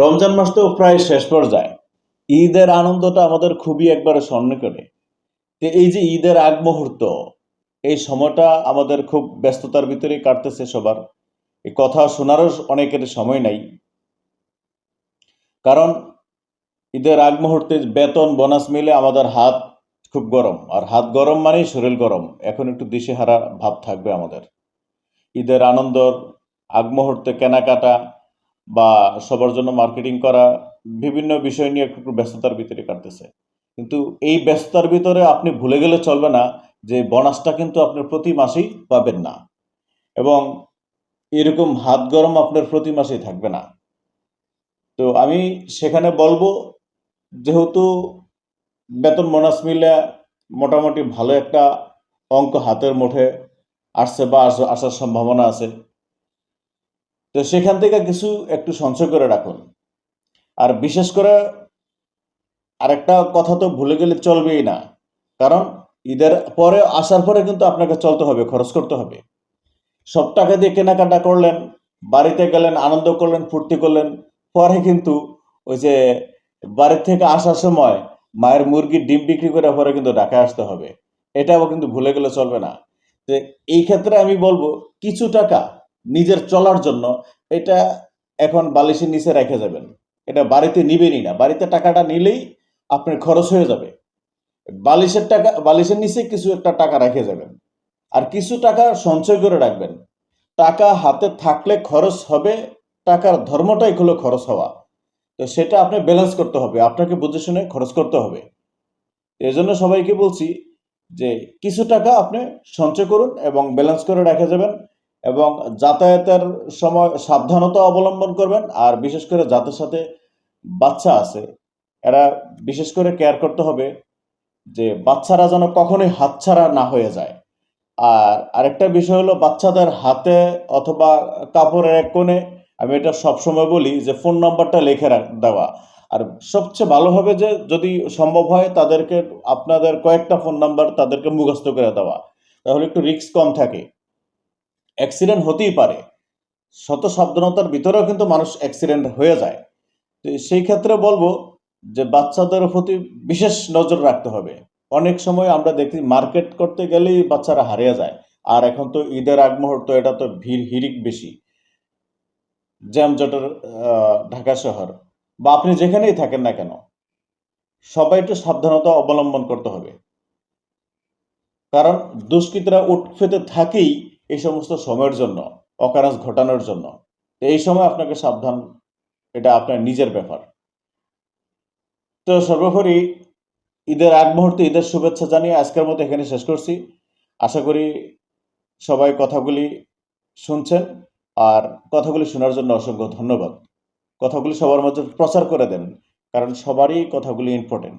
রমজান মাস তো প্রায় শেষ পর্যায়ে। ঈদের আনন্দটা আমাদের খুবই একবারে স্বর্ণ করে এই যে ঈদের আগ মুহূর্ত, এই সময়টা আমাদের খুব ব্যস্ততার ভিতরেই কাটতেছে সবার। এই কথা শোনারও অনেকের সময় নাই। কারণ ঈদের আগ মুহূর্তে বেতন, বোনাস মিলে আমাদের হাত খুব গরম। আর হাত গরম মানেই শরীর গরম। এখন একটু দিশেহারা ভাব থাকবে আমাদের। ঈদের আনন্দর আগ মুহূর্তে কেনাকাটা বা সবার জন্য মার্কেটিং করা বিভিন্ন বিষয় নিয়ে একটু ব্যস্ততার ভিতরে কাটতেছে। কিন্তু এই ব্যস্ততার ভিতরে আপনি ভুলে গেলে চলবে না যে বোনাসটা কিন্তু আপনি প্রতি মাসেই পাবেন না। এবং এরকম হাত গরম আপনার প্রতি মাসেই থাকবে না। তো আমি সেখানে বলব, যেহেতু বেতন বোনাস মিলে মোটামুটি ভালো একটা অঙ্ক হাতের মুঠে আসছে বা আসার সম্ভাবনা আছে তো সেখান থেকে কিছু একটু সঞ্চয় করে রাখুন। আর বিশেষ করে আরেকটা কথা তো ভুলে গেলে চলবেই না। কারণ ঈদের পরে, আসার পরে কিন্তু আপনাকে চলতে হবে, খরচ করতে হবে। সব টাকা দিয়ে কেনাকাটা করলেন, বাড়িতে গেলেন, আনন্দ করলেন, ফুর্তি করলেন, পরে কিন্তু ওই যে বাড়ি থেকে আসার সময় মায়ের মুরগির ডিম বিক্রি করে পরে কিন্তু ঢাকায় আসতে হবে। এটাও কিন্তু ভুলে গেলে চলবে না। যে এই ক্ষেত্রে আমি বলব, কিছু টাকা নিজের চলার জন্য এটা এখন বালিশের নিচে রেখে যাবেন। এটা বাড়িতে নিবেনই না। বাড়িতে টাকাটা নিলেই আপনার খরচ হয়ে যাবে। বালিশের টাকা, বালিশের নিচে কিছু একটা টাকা রেখে যাবেন। আর কিছু টাকা সঞ্চয় করে রাখবেন। টাকা হাতে থাকলে খরচ হবে, টাকার ধর্মটাই হলো খরচ হওয়া। তো সেটা আপনি ব্যালেন্স করতে হবে। আপনাকে বুঝে শুনে খরচ করতে হবে। এই জন্য সবাইকে বলছি যে কিছু টাকা আপনি সঞ্চয় করুন এবং ব্যালেন্স করে রেখে যাবেন। এবং যাতায়াতের সময় সাবধানতা অবলম্বন করবেন, আর বিশেষ করে যাদের সাথে বাচ্চা আছে, এরা বিশেষ করে কেয়ার করতে হবে যে বাচ্চারা যেন কখনোই হাতছাড়া না হয়ে যায়। আর আরেকটা বিষয় হলো বাচ্চাদের হাতে অথবা কাপড়ের এক কোণে, আমি এটা সবসময় বলি যে ফোন নাম্বারটা লিখে দেওয়া। আর সবচেয়ে ভালো হবে যে যদি সম্ভব হয় তাদেরকে, আপনাদের কয়েকটা ফোন নাম্বার তাদেরকে মুখস্থ করে দেওয়া। তাহলে একটু রিস্ক কম থাকে। অ্যাক্সিডেন্ট হতেই পারে। শত সাবধানতার ভিতরেও কিন্তু মানুষ অ্যাক্সিডেন্ট হয়ে যায়। তো সেই ক্ষেত্রে বলব যে বাচ্চাদের প্রতি বিশেষ নজর রাখতে হবে। অনেক সময় আমরা দেখি মার্কেট করতে গেলেই বাচ্চারা হারিয়ে যায়। আর এখন তো ঈদের আগ মুহূর্ত, এটা তো ভিড়, হিড়িক বেশি। জ্যামজটের ঢাকা শহর। বা আপনি যেখানেই থাকেন না কেন, সবাই একটু সাবধানতা অবলম্বন করতে হবে। কারণ দুষ্কৃতীরা উৎফেতে থাকেই এই সমস্ত সময়ের জন্য অকারেন্স ঘটানোর জন্য। তো এই সময় আপনাকে সাবধান, এটা আপনার নিজের ব্যাপার। তো সর্বোপরি ঈদের আগ মুহূর্তে ঈদের শুভেচ্ছা জানিয়ে আজকের মতো এখানে শেষ করছি। আশা করি সবাই কথাগুলি শুনছেন, আর কথাগুলি শোনার জন্য অসংখ্য ধন্যবাদ। কথাগুলি সবার মধ্যে প্রচার করে দেন, কারণ সবারই কথাগুলি ইম্পর্টেন্ট